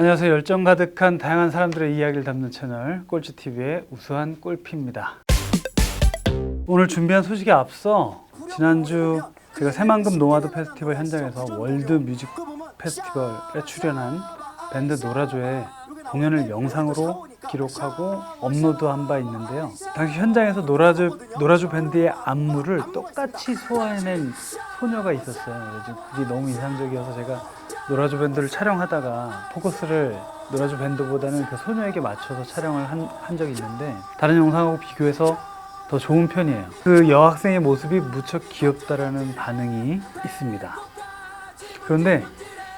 안녕하세요. 열정 가득한 다양한 사람들의 이야기를 담는 채널 꼴찌TV의 우수한 꼴피입니다. 오늘 준비한 소식에 앞서 지난주 제가 새만금 노마드 페스티벌 현장에서 월드 뮤직 페스티벌에 출연한 밴드 노라조의 공연을 영상으로 기록하고 업로드한 바 있는데요. 당시 현장에서 노라조 노라조 밴드의 안무를 똑같이 소화해낸 소녀가 있었어요. 그게 너무 인상적이어서 제가 노라조 밴드를 촬영하다가 포커스를 노라조 밴드보다는 그 소녀에게 맞춰서 촬영을 한, 한 적이 있는데 다른 영상하고 비교해서 더 좋은 편이에요. 그 여학생의 모습이 무척 귀엽다라는 반응이 있습니다. 그런데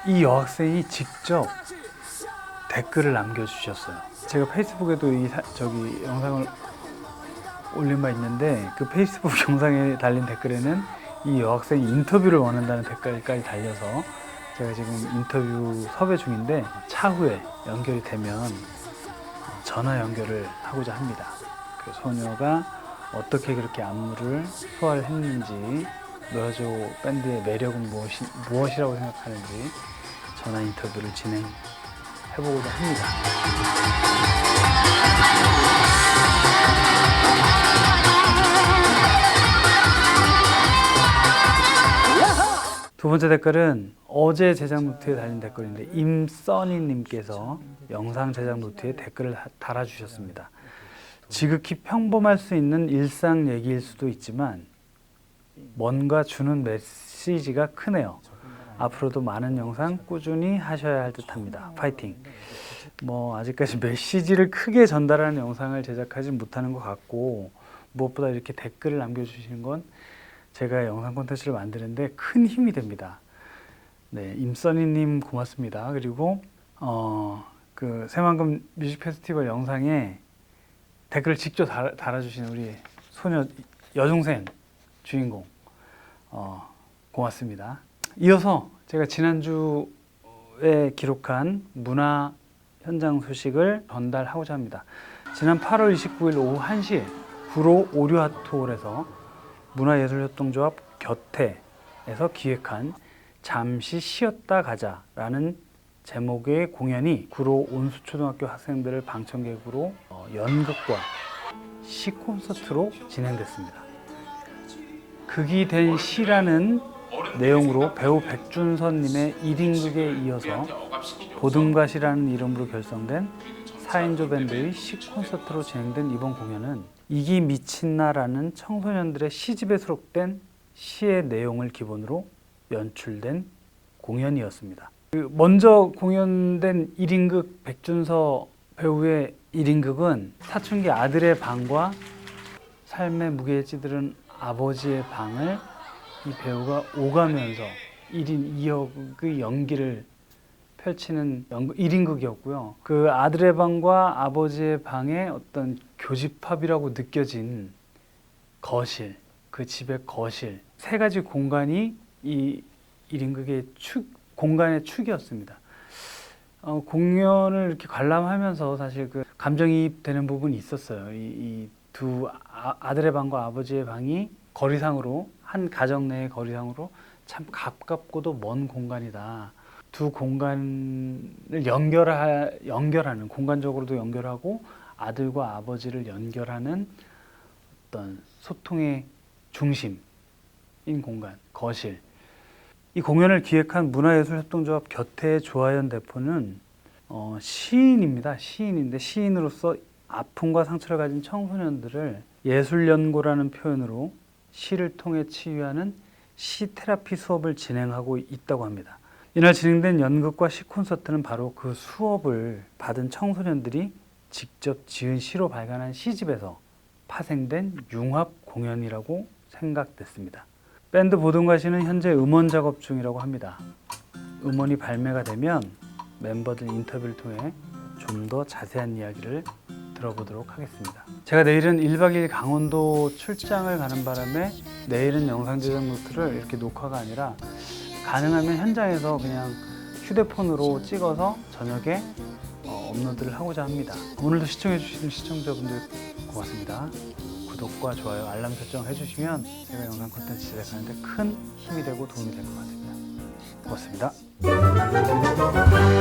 이 여학생이 직접 댓글을 남겨주셨어요. 제가 페이스북에도 이 사- 저기 영상을 올린 바 있는데 그 페이스북 영상에 달린 댓글에는 이 여학생이 인터뷰를 원한다는 댓글까지 달려서 제가 지금 인터뷰 섭외 중인데 차후에 연결이 되면 전화 연결을 하고자 합니다. 그 소녀가 어떻게 그렇게 안무를 소화를 했는지 노라조 밴드의 매력은 무엇이, 무엇이라고 생각하는지 전화 인터뷰를 진행해보고자 합니다. 두 번째 댓글은 어제 제작 노트에 달린 댓글인데 임써니님께서 영상 제작 노트에 댓글을 하- 달아주셨습니다. 지극히 평범할 수 있는 일상 얘기일 수도 있지만 뭔가 주는 메시지가 크네요. 앞으로도 많은 영상 꾸준히 하셔야 할 듯합니다. 파이팅. 뭐 아직까지 메시지를 크게 전달하는 영상을 제작하지 못하는 것 같고 무엇보다 이렇게 댓글을 남겨주시는 건 제가 영상 콘텐츠를 만드는데 큰 힘이 됩니다. 네, 임써니님 고맙습니다. 그리고 어, 그 새만금 뮤직 페스티벌 영상에 댓글을 직접 달, 달아 주신 우리 소녀 여중생 주인공 어, 고맙습니다. 이어서 제가 지난주에 기록한 문화 현장 소식을 전달하고자 합니다. 지난 8월 29일 오후 1시에 구로 오류아트홀에서 문화예술협동조합 곁에에서 기획한 잠시 쉬었다 가자라는 제목의 공연이 구로 온수초등학교 학생들을 방청객으로 어, 연극과 시 콘서트로 진행됐습니다. 극이 된 시라는 내용으로 배우 백준선님의 1인극에 이어서 보듬갓이라는 이름으로 결성된 4인조 밴드의 시 콘서트로 진행된 이번 공연은 이기 미친나라는 청소년들의 시집에 수록된 시의 내용을 기본으로 연출된 공연이었습니다. 그 먼저 공연된 1인극 백준서 배우의 1인극은 사춘기 아들의 방과 삶의 무게에 찌들은 아버지의 방을 이 배우가 오가면서 1인 2역의 연기를 펼치는 연극 1인극이었고요. 그 아들의 방과 아버지의 방의 어떤 교집합이라고 느껴진 거실, 그 집의 거실 세 가지 공간이 이 1인극의 축 공간의 축이었습니다. 어, 공연을 이렇게 관람하면서 사실 그 감정이입 되는 부분이 있었어요. 이두 아들의 방과 아버지의 방이 거리상으로 한 가정 내의 거리상으로 참 가깝고도 먼 공간이다. 두 공간을 연결하, 연결하는 공간적으로도 연결하고 아들과 아버지를 연결하는 어떤 소통의 중심인 공간 거실 이 공연을 기획한 문화예술협동조합 곁에 조하연 대표는 어, 시인입니다 시인인데 시인으로서 아픔과 상처를 가진 청소년들을 예술연고라는 표현으로 시를 통해 치유하는 시 테라피 수업을 진행하고 있다고 합니다. 이날 진행된 연극과 시 콘서트는 바로 그 수업을 받은 청소년들이 직접 지은 시로 발간한 시집에서 파생된 융합 공연이라고 생각됐습니다. 밴드 보동가시는 현재 음원 작업 중이라고 합니다. 음원이 발매가 되면 멤버들 인터뷰를 통해 좀 더 자세한 이야기를 들어보도록 하겠습니다. 제가 내일은 1박 2일 강원도 출장을 가는 바람에 내일은 영상 제작 노트를 이렇게 녹화가 아니라 가능하면 현장에서 그냥 휴대폰으로 찍어서 저녁에 어, 업로드를 하고자 합니다. 오늘도 시청해주신 시청자분들 고맙습니다. 구독과 좋아요, 알람 설정 해주시면 제가 영상 콘텐츠 제작하는데 큰 힘이 되고 도움이 될 것 같습니다. 고맙습니다.